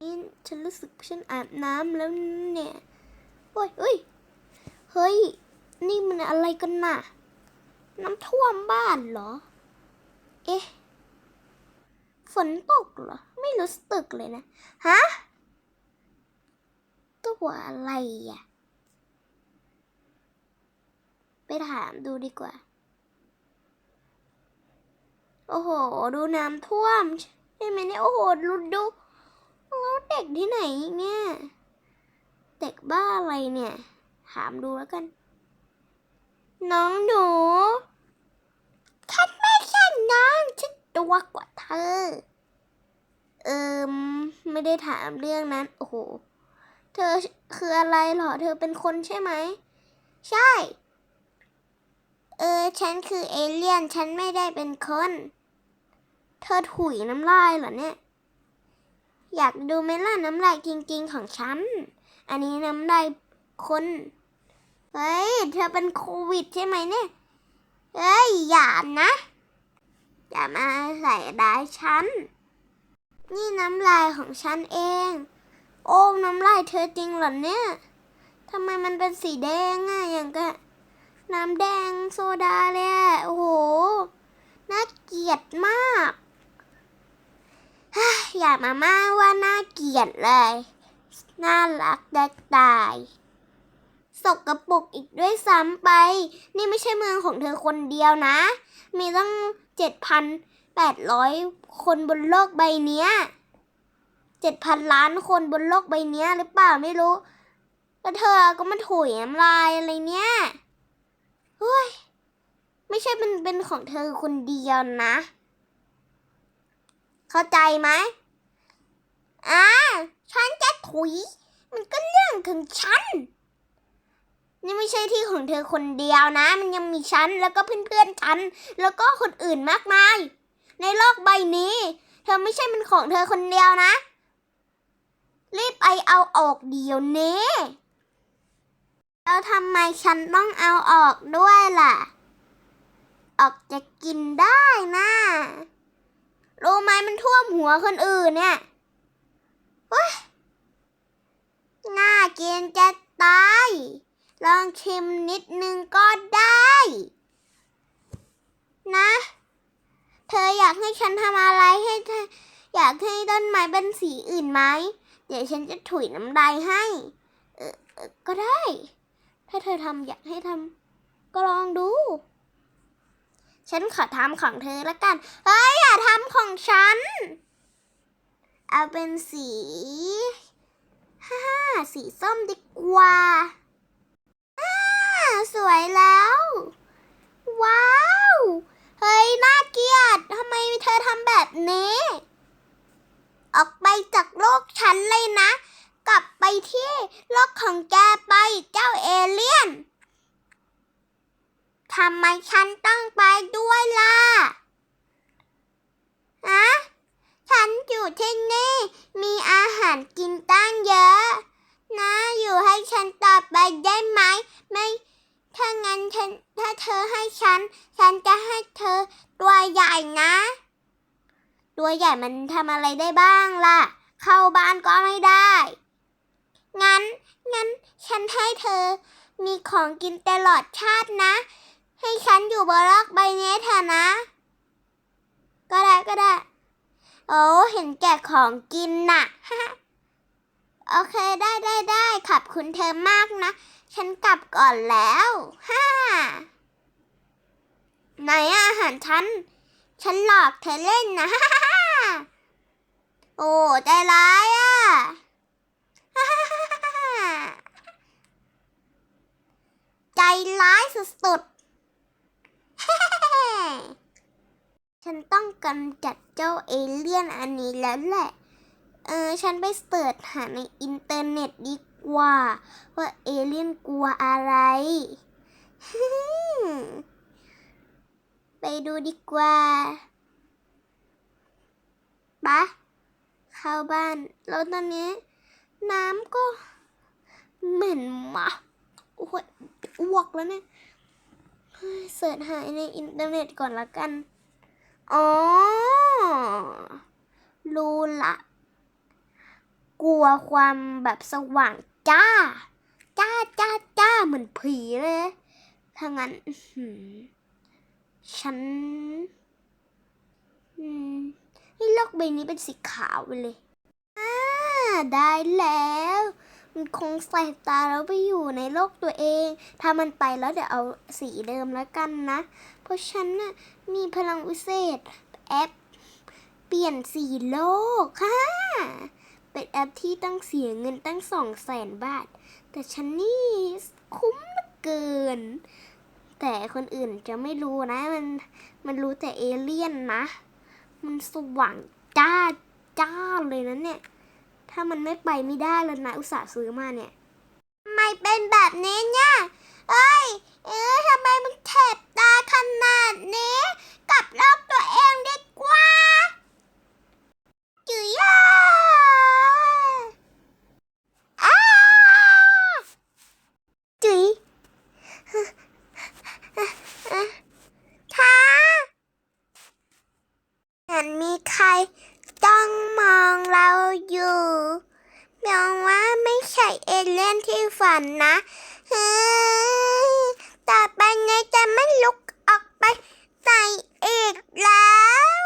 นี่ฉันรู้สึกฉันอาบน้ำแล้วเนี่ยโอ้ยเฮ้ย เฮ้ย นี่มันอะไรกันน่ะ น้ำท่วมบ้านเหรอ เอ๊ะ ฝนตกเหรอ ไม่รู้สึกเลยนะ ฮะ ตัวอะไรอะ ไปถามดูดีกว่า โอ้โห ดูน้ำท่วมใช่ไหมเนี่ย โอ้โห ดูดู ด็กที่ไหนเนี่ย เด็กบ้าอะไรเนี่ย ถามดูแล้วกัน น้องหนูฉันไม่ใช่น้องฉันตัวกว่าเธอ เอิมไม่ได้ถามเรื่องนั้น โอ้โห เธอคืออะไรหรอ เธอเป็นคนใช่ไหม ใช่ เออ ฉันคือเอเลี่ยน ฉันไม่ได้เป็นคน เธอถุยน้ำลายเหรอเนี่ย อยากดูไหมล่ะน้ำลายจริงๆของฉัน อันนี้น้ำลายคน เฮ้ย เธอเป็นโควิดใช่ไหมเนี่ย เฮ้ย อย่านะ อย่ามาใส่ร้ายฉัน นี่น้ำลายของฉันเอง โอ้น้ำลายเธอจริงเหรอเนี่ยทำไมมันเป็นสีแดงอะอย่างกับน้ำแดงโซดาเลยโอ้โห น่าเกลียดมาก เฮ้ยอย่ามาม่าว่าน่าเกลียดเลย น่ารักได้ตาย สกรปรกอีกด้วยซ้ำไป นี่ไม่ใช่เมืองของเธอคนเดียวนะ มีตั้งเจ็ดพันแปดร้อยคนบนโลกใบเนี้ยเจ็ดพันล้านคนบนโลกใบเนี้ยหรือเปล่าไม่รู้ แล้วเธอก็มาถุยน้ำลายอะไรเนี่ยเฮ้ย ไม่ใช่เป็นเป็นของเธอคนเดียวนะ เข้าใจไหม อ่าฉันจะถุย มันก็เรื่องของฉัน นี่ไม่ใช่ที่ของเธอคนเดียวนะ มันยังมีฉัน แล้วก็เพื่อนๆฉัน แล้วก็คนอื่นมากมาย ในโลกใบนี้ เธอไม่ใช่เป็นของเธอคนเดียวนะ รีบไปเอาออกเดี๋ยวนี้แล้วทำไมฉันต้องเอาออกด้วยล่ะ ออกจะกินได้นะรู้ไหมมันท่วมหัวคนอื่นเนี่ยเฮ้ย น่ากินจะตาย ลองชิมนิดนึงก็ได้ นะ เธออยากให้ฉันทำอะไรให้เธออยากให้ต้นไม้เป็นสีอื่นไหม เดี๋ยวฉันจะถุยน้ำลายให้ เออก็ได้ ถ้าเธอทำอยากให้ทำก็ลองดู ฉันขอทำของเธอละกัน เฮ้ย อย่าทำของฉัน เอาเป็นสี ฮ่า สีส้มดีกว่าอาสวยแล้ว ว้าว เฮ้ย น่าเกลียดทำไมเธอทำแบบนี้ ออกไปจากโลกฉันเลยนะ กลับไปที่โลกของแกไปเจ้าเอเลี่ยนทำไมฉันต้องไปด้วยล่ะฮะฉันอยู่ที่นี่ มีอาหารกินตั้งเยอะ นะ อยู่ให้ฉันต่อไปได้ไหม ไม่ถ้างั้นฉันถ้าเธอให้ฉัน ฉันจะให้เธอตัวใหญ่นะ ตัวใหญ่มันทำอะไรได้บ้างล่ะ เข้าบ้านก็ไม่ได้ งั้น งั้น ฉันให้เธอ มีของกินตลอดชาตินะ ให้ฉันอยู่บนโลกใบนี้เถอะนะ ก็ได้ก็ได้ โอ้เห็นแก่ของกินน่ะ โอเคได้ได้ได้ขอบคุณเธอมากนะ ฉันกลับก่อนแล้วฮ่าไหนอะอาหารฉัน ฉันหลอกเธอเล่นนะโอ้ใจร้ายอะใจร้ายสุดๆ ฉันต้องกำจัดเจ้าเอเลี่ยนอันนี้แล้วแหละ เออฉันไปเสิร์ชหาในอินเทอร์เน็ตดีกว่า ว่าเอเลี่ยนกลัวอะไร ไปดูดีกว่าปะเข้าบ้าน แล้วตอนนี้ น้ำก็เหม็นมาโอ้ยอ้วกแล้วเนี่ยเฮ้ยเสิร์ชหาในอินเทอร์เน็ตก่อนละกัน อ๋อ รู้ละ กลัวความแบบสว่างจ้า จ้าจ้าจ้าเหมือนผีเลยถ้างั้นฉันอให้โลกใบนี้เป็นสีขาวไปเลยอ่าได้แล้ว มันคงใส่ตาแล้วไปอยู่ในโลกตัวเอง ถ้ามันไปแล้วเดี๋ยวเอาสีเดิมแล้วกันนะ เพราะฉันน่ะมีพลังวิเศษแอปเปลี่ยนสีโลกค่ะ เป็นแอปที่ต้องเสียเงินตั้งสองแสนบาท แต่ฉันนี่คุ้มเหลือเกิน แต่คนอื่นจะไม่รู้นะ มันมันรู้แต่เอเลี่ยนนะ มันสว่างจ้าจ้าเลยนะเนี่ย ถ้ามันไม่ไปไม่ได้แล้วนะ อุตส่าห์ซื้อมาเนี่ยทำไมเป็นแบบนี้เนี่ย เอ้ย เอ้ยทำไม เอเลี่ยนที่ฝันนะต่อไปไายจะไม่ลุกออกไปใส่อีกแล้ว